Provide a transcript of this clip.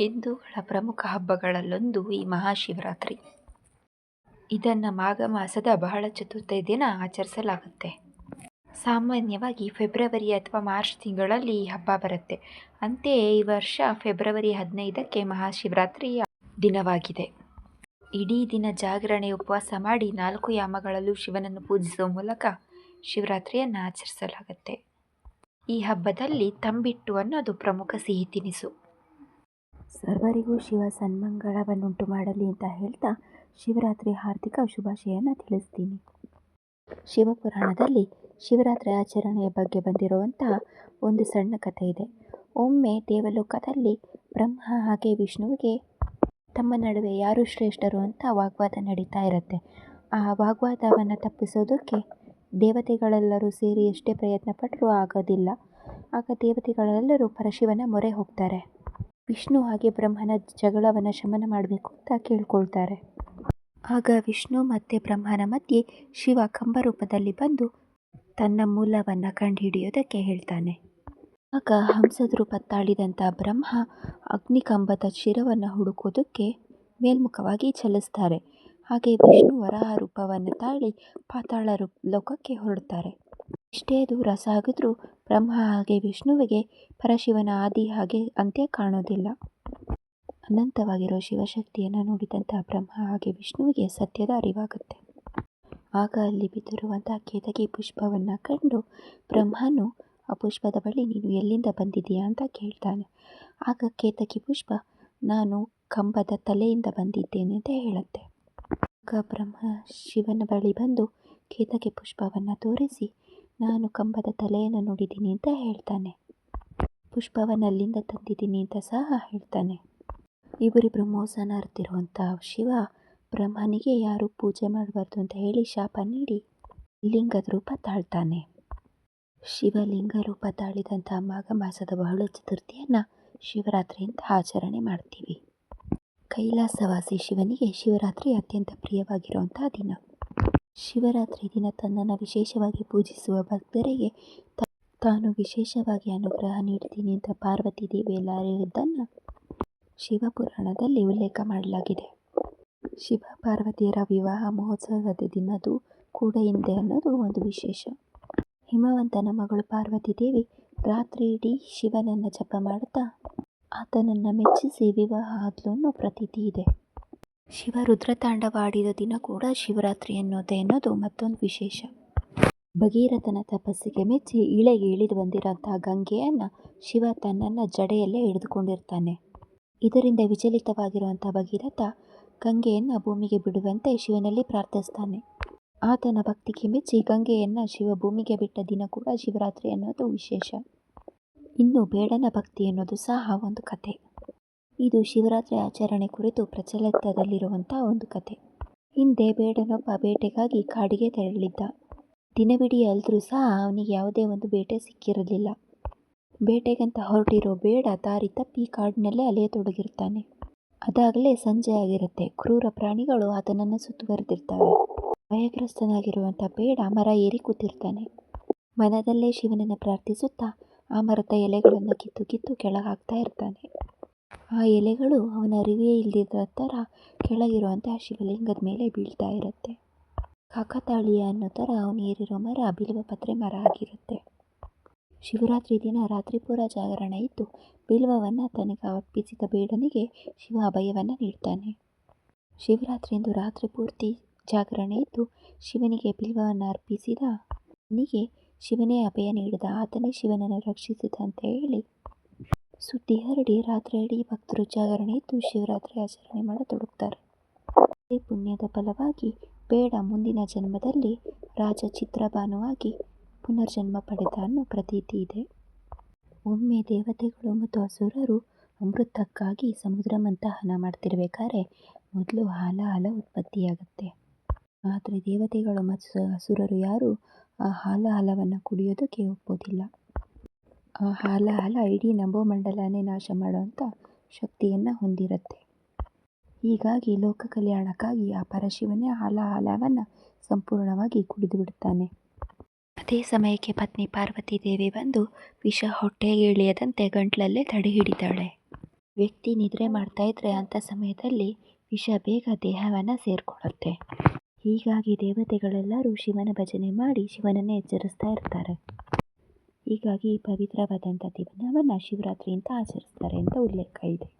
ಹಿಂದೂಗಳ ಪ್ರಮುಖ ಹಬ್ಬಗಳಲ್ಲೊಂದು ಈ ಮಹಾಶಿವರಾತ್ರಿ. ಇದನ್ನು ಮಾಘ ಮಾಸದ ಬಹಳ ಚತುರ್ಥ ದಿನ ಆಚರಿಸಲಾಗುತ್ತೆ. ಸಾಮಾನ್ಯವಾಗಿ ಫೆಬ್ರವರಿ ಅಥವಾ ಮಾರ್ಚ್ ತಿಂಗಳಲ್ಲಿ ಈ ಹಬ್ಬ ಬರುತ್ತೆ. ಅಂತೆಯೇ ಈ ವರ್ಷ ಫೆಬ್ರವರಿ ಹದಿನೈದಕ್ಕೆ ಮಹಾಶಿವರಾತ್ರಿಯ ದಿನವಾಗಿದೆ. ಇಡೀ ದಿನ ಜಾಗರಣೆ ಉಪವಾಸ ಮಾಡಿ ನಾಲ್ಕು ಯಾಮಗಳಲ್ಲೂ ಶಿವನನ್ನು ಪೂಜಿಸುವ ಮೂಲಕ ಶಿವರಾತ್ರಿಯನ್ನು ಆಚರಿಸಲಾಗುತ್ತೆ. ಈ ಹಬ್ಬದಲ್ಲಿ ತಂಬಿಟ್ಟು ಅನ್ನೋದು ಪ್ರಮುಖ ಸಿಹಿ ತಿನಿಸು. ಸರ್ವರಿಗೂ ಶಿವ ಸನ್ಮಂಗಳವನ್ನುಂಟು ಮಾಡಲಿ ಅಂತ ಹೇಳ್ತಾ ಶಿವರಾತ್ರಿ ಹಾರ್ದಿಕ ಶುಭಾಶಯನ ತಿಳಿಸ್ತೀನಿ. ಶಿವಪುರಾಣದಲ್ಲಿ ಶಿವರಾತ್ರಿ ಆಚರಣೆಯ ಬಗ್ಗೆ ಬಂದಿರುವಂತಹ ಒಂದು ಸಣ್ಣ ಕಥೆ ಇದೆ. ಒಮ್ಮೆ ದೇವಲೋಕದಲ್ಲಿ ಬ್ರಹ್ಮ ಹಾಗೆ ವಿಷ್ಣುವಿಗೆ ತಮ್ಮ ನಡುವೆ ಯಾರು ಶ್ರೇಷ್ಠರು ಅಂತ ವಾಗ್ವಾದ ನಡೀತಾ ಇರುತ್ತೆ. ಆ ವಾಗ್ವಾದವನ್ನು ತಪ್ಪಿಸೋದಕ್ಕೆ ದೇವತೆಗಳೆಲ್ಲರೂ ಸೇರಿ ಎಷ್ಟೇ ಪ್ರಯತ್ನ ಪಟ್ಟರೂ ಆಗೋದಿಲ್ಲ. ಆಗ ದೇವತೆಗಳೆಲ್ಲರೂ ಪರಶಿವನ ಮೊರೆ ಹೋಗ್ತಾರೆ. ವಿಷ್ಣು ಹಾಗೆ ಬ್ರಹ್ಮನ ಜಗಳವನ್ನು ಶಮನ ಮಾಡಬೇಕು ಅಂತ ಕೇಳ್ಕೊಳ್ತಾರೆ. ಆಗ ವಿಷ್ಣು ಮತ್ತು ಬ್ರಹ್ಮನ ಮಧ್ಯೆ ಶಿವ ಕಂಬರೂಪದಲ್ಲಿ ಬಂದು ತನ್ನ ಮೂಲವನ್ನು ಕಂಡುಹಿಡಿಯೋದಕ್ಕೆ ಹೇಳ್ತಾನೆ. ಆಗ ಹಂಸದ ರೂಪ ತಾಳಿದಂಥ ಬ್ರಹ್ಮ ಅಗ್ನಿಕಂಬದ ಶಿರವನ್ನು ಹುಡುಕೋದಕ್ಕೆ ಮೇಲ್ಮುಖವಾಗಿ ಚಲಿಸ್ತಾರೆ. ಹಾಗೆ ವಿಷ್ಣು ವರಹ ರೂಪವನ್ನು ತಾಳಿ ಪಾತಾಳ ರೂಪ ಲೋಕಕ್ಕೆ ಹೊರಡ್ತಾರೆ. ಇಷ್ಟೇ ದೂರ ಸಾಗಿದ್ರೂ ಬ್ರಹ್ಮ ಹಾಗೆ ವಿಷ್ಣುವಿಗೆ ಪರಶಿವನ ಆದಿ ಹಾಗೆ ಅಂತ್ಯ ಕಾಣೋದಿಲ್ಲ. ಅನಂತವಾಗಿರೋ ಶಿವಶಕ್ತಿಯನ್ನು ನೋಡಿದಂತಹ ಬ್ರಹ್ಮ ಹಾಗೆ ವಿಷ್ಣುವಿಗೆ ಸತ್ಯದ ಅರಿವಾಗುತ್ತೆ. ಆಗ ಅಲ್ಲಿ ಬಿದ್ದಿರುವಂಥ ಕೇತಕಿ ಪುಷ್ಪವನ್ನು ಕಂಡು ಬ್ರಹ್ಮನು, ಆ ಪುಷ್ಪದ ಬಳಿ ನೀನು ಎಲ್ಲಿಂದ ಬಂದಿದೆಯಾ ಅಂತ ಕೇಳ್ತಾನೆ. ಆಗ ಕೇತಕಿ ಪುಷ್ಪ, ನಾನು ಕಂಬದ ತಲೆಯಿಂದ ಬಂದಿದ್ದೇನೆ ಅಂತ ಹೇಳುತ್ತೆ. ಆಗ ಬ್ರಹ್ಮ ಶಿವನ ಬಳಿ ಬಂದು ಕೇತಕಿ ಪುಷ್ಪವನ್ನು ತೋರಿಸಿ ನಾನು ಕಂಬದ ತಲೆಯನ್ನು ನೋಡಿದ್ದೀನಿ ಅಂತ ಹೇಳ್ತಾನೆ. ಪುಷ್ಪವನ್ನು ಅಲ್ಲಿಂದ ತಂದಿದ್ದೀನಿ ಅಂತ ಸಹ ಹೇಳ್ತಾನೆ. ಇವರಿಬ್ಬರು ಮೋಸನ ಅರ್ತಿರುವಂಥ ಶಿವ ಬ್ರಹ್ಮನಿಗೆ ಯಾರು ಪೂಜೆ ಮಾಡಬಾರ್ದು ಅಂತ ಹೇಳಿ ಶಾಪ ನೀಡಿ ಲಿಂಗದ ರೂಪ ತಾಳ್ತಾನೆ. ಶಿವಲಿಂಗ ರೂಪ ತಾಳಿದಂಥ ಮಾಘ ಮಾಸದ ಬಹಳ ಚತುರ್ಥಿಯನ್ನು ಶಿವರಾತ್ರಿಯಿಂದ ಆಚರಣೆ ಮಾಡ್ತೀವಿ. ಕೈಲಾಸವಾಸಿ ಶಿವನಿಗೆ ಶಿವರಾತ್ರಿ ಅತ್ಯಂತ ಪ್ರಿಯವಾಗಿರುವಂಥ ದಿನ. ಶಿವರಾತ್ರಿ ದಿನ ತನ್ನನ್ನು ವಿಶೇಷವಾಗಿ ಪೂಜಿಸುವ ಭಕ್ತರಿಗೆ ತಾನು ವಿಶೇಷವಾಗಿ ಅನುಗ್ರಹ ನೀಡ್ತೀನಿ ಅಂತ ಪಾರ್ವತಿ ದೇವಿ ಶಿವಪುರಾಣದಲ್ಲಿ ಉಲ್ಲೇಖ ಮಾಡಲಾಗಿದೆ. ಶಿವ ಪಾರ್ವತಿಯರ ವಿವಾಹ ಮಹೋತ್ಸವದ ದಿನದು ಕೂಡ ಹಿಂದೆ ಅನ್ನೋದು ಒಂದು ವಿಶೇಷ. ಹಿಮವಂತನ ಮಗಳು ಪಾರ್ವತಿ ದೇವಿ ರಾತ್ರಿ ಇಡೀ ಶಿವನನ್ನು ಜಪ ಮಾಡುತ್ತಾ ಆತನನ್ನು ಮೆಚ್ಚಿಸಿ ವಿವಾಹ ಆದ್ಲು ಅನ್ನೋ ಪ್ರತೀತಿ ಇದೆ. ಶಿವ ರುದ್ರತಾಂಡವಾಡಿದ ದಿನ ಕೂಡ ಶಿವರಾತ್ರಿ ಎನ್ನುವುದೇ ಅನ್ನೋದು ಮತ್ತೊಂದು ವಿಶೇಷ. ಭಗೀರಥನ ತಪಸ್ಸಿಗೆ ಮೆಚ್ಚಿ ಇಳೆಗೆ ಇಳಿದು ಬಂದಿರೋಂತಹ ಗಂಗೆಯನ್ನು ಶಿವ ತನ್ನನ್ನು ಜಡೆಯಲ್ಲೇ ಹಿಡಿದುಕೊಂಡಿರ್ತಾನೆ. ಇದರಿಂದ ವಿಚಲಿತವಾಗಿರುವಂಥ ಭಗೀರಥ ಗಂಗೆಯನ್ನು ಭೂಮಿಗೆ ಬಿಡುವಂತೆ ಶಿವನಲ್ಲಿ ಪ್ರಾರ್ಥಿಸ್ತಾನೆ. ಆತನ ಭಕ್ತಿಗೆ ಮೆಚ್ಚಿ ಗಂಗೆಯನ್ನು ಶಿವ ಭೂಮಿಗೆ ಬಿಟ್ಟ ದಿನ ಕೂಡ ಶಿವರಾತ್ರಿ ಅನ್ನೋದು ವಿಶೇಷ. ಇನ್ನು ಬೇಡನ ಭಕ್ತಿ ಅನ್ನೋದು ಸಹ ಒಂದು ಕತೆ ಇದು ಶಿವರಾತ್ರಿ ಆಚರಣೆ ಕುರಿತು ಪ್ರಚಲಿತದಲ್ಲಿರುವಂಥ ಒಂದು ಕತೆ. ಹಿಂದೆ ಬೇಡನೊಬ್ಬ ಬೇಟೆಗಾಗಿ ಕಾಡಿಗೆ ತೆರಳಿದ್ದ. ದಿನವಿಡೀ ಅಲ್ದರೂ ಸಹ ಅವನಿಗೆ ಯಾವುದೇ ಒಂದು ಬೇಟೆ ಸಿಕ್ಕಿರಲಿಲ್ಲ. ಬೇಟೆಗಂತ ಹೊರಟಿರೋ ಬೇಡ ದಾರಿ ತಪ್ಪಿ ಕಾಡಿನಲ್ಲೇ ಅಲೆಯತೊಡಗಿರ್ತಾನೆ ಅದಾಗಲೇ ಸಂಜೆ ಆಗಿರುತ್ತೆ. ಕ್ರೂರ ಪ್ರಾಣಿಗಳು ಆತನನ್ನು ಸುತ್ತುವರೆದಿರ್ತವೆ. ಭಯಗ್ರಸ್ತನಾಗಿರುವಂಥ ಬೇಡ ಮರ ಏರಿ ಕೂತಿರ್ತಾನೆ. ಮನದಲ್ಲೇ ಶಿವನನ್ನು ಪ್ರಾರ್ಥಿಸುತ್ತಾ ಆ ಮರದ ಎಲೆಗಳನ್ನು ಕಿತ್ತು ಕಿತ್ತು ಕೆಳಗೆ ಹಾಕ್ತಾ ಇರ್ತಾನೆ. ಆ ಎಲೆಗಳು ಅವನ ಅರಿವೇ ಇಲ್ಲದಿದ್ದ ಥರ ಕೆಳಗಿರುವಂತಹ ಶಿವಲಿಂಗದ ಮೇಲೆ ಬೀಳ್ತಾ ಇರುತ್ತೆ. ಕಾಕತಾಳೀಯ ಅನ್ನೋ ಥರ ಅವನು ಏರಿರೋ ಮರ ಬಿಲ್ವಪತ್ರೆ ಮರ ಆಗಿರುತ್ತೆ. ಶಿವರಾತ್ರಿ ದಿನ ರಾತ್ರಿ ಪೂರ ಜಾಗರಣೆ ಇದ್ದು ಬಿಲ್ವವನ್ನು ತನಗೆ ಅರ್ಪಿಸಿದ ಬೇಡನಿಗೆ ಶಿವ ಅಭಯವನ್ನು ನೀಡ್ತಾನೆ. ಶಿವರಾತ್ರಿಯಂದು ರಾತ್ರಿ ಪೂರ್ತಿ ಜಾಗರಣೆ ಇದ್ದು ಶಿವನಿಗೆ ಬಿಲ್ವವನ್ನು ಅರ್ಪಿಸಿದ ಶಿವನೇ ಅಭಯ ನೀಡಿದ ಆತನೇ ಶಿವನನ್ನು ರಕ್ಷಿಸಿದ ಅಂತ ಹೇಳಿ ಸುದ್ದಿ ಹರಡಿ, ರಾತ್ರಿ ಇಡೀ ಭಕ್ತರು ಜಾಗರಣೆ ಇದ್ದು ಶಿವರಾತ್ರಿ ಆಚರಣೆ ಮಾಡತೊಡಗುತ್ತಾರೆ. ಈ ಪುಣ್ಯದ ಫಲವಾಗಿ ಬೇಡ ಮುಂದಿನ ಜನ್ಮದಲ್ಲಿ ರಾಜ ಚಿತ್ರಭಾನುವಾಗಿ ಪುನರ್ಜನ್ಮ ಪಡೆದ ಅನ್ನೋ ಪ್ರತೀತಿ ಇದೆ. ಒಮ್ಮೆ ದೇವತೆಗಳು ಮತ್ತು ಅಸುರರು ಅಮೃತಕ್ಕಾಗಿ ಸಮುದ್ರ ಮಂಥನ ಮಾಡ್ತಿರ್ಬೇಕಾದ್ರೆ ಮೊದಲು ಹಾಲಾಹಲ ಉತ್ಪತ್ತಿಯಾಗುತ್ತೆ. ಆದರೆ ದೇವತೆಗಳು ಮತ್ತು ಅಸುರರು ಯಾರು ಆ ಹಾಲಾಹಲವನ್ನು ಕುಡಿಯೋದಕ್ಕೆ ಒಪ್ಪೋದಿಲ್ಲ. ಆ ಹಾಲ ಇಡೀ ನಭೋಮಂಡಲನೇ ನಾಶ ಮಾಡುವಂಥ ಶಕ್ತಿಯನ್ನು ಹೊಂದಿರುತ್ತೆ. ಹೀಗಾಗಿ ಲೋಕ ಕಲ್ಯಾಣಕ್ಕಾಗಿ ಆ ಪರಶಿವನೇ ಹಾಲ, ಹಾಲವನ್ನು ಸಂಪೂರ್ಣವಾಗಿ ಕುಡಿದು ಬಿಡುತ್ತಾನೆ ಅದೇ ಸಮಯಕ್ಕೆ ಪತ್ನಿ ಪಾರ್ವತಿ ದೇವಿ ಬಂದು ವಿಷ ಹೊಟ್ಟೆಗೆ ಇಳಿಯದಂತೆ ಗಂಟ್ಲಲ್ಲೇ ತಡೆ ಹಿಡಿತಾಳೆ. ವ್ಯಕ್ತಿ ನಿದ್ರೆ ಮಾಡ್ತಾ ಇದ್ರೆ ಅಂಥ ಸಮಯದಲ್ಲಿ ವಿಷ ಬೇಗ ದೇಹವನ್ನು ಸೇರಿಕೊಳ್ಳುತ್ತೆ. ಹೀಗಾಗಿ ದೇವತೆಗಳೆಲ್ಲರೂ ಶಿವನ ಭಜನೆ ಮಾಡಿ ಶಿವನನ್ನೇ ಎಚ್ಚರಿಸ್ತಾ ಇರ್ತಾರೆ. ಹೀಗಾಗಿ ಈ ಪವಿತ್ರವಾದಂಥ ದಿನವನ್ನು ಶಿವರಾತ್ರಿ ಅಂತ ಆಚರಿಸ್ತಾರೆ ಅಂತ ಉಲ್ಲೇಖ ಇದೆ.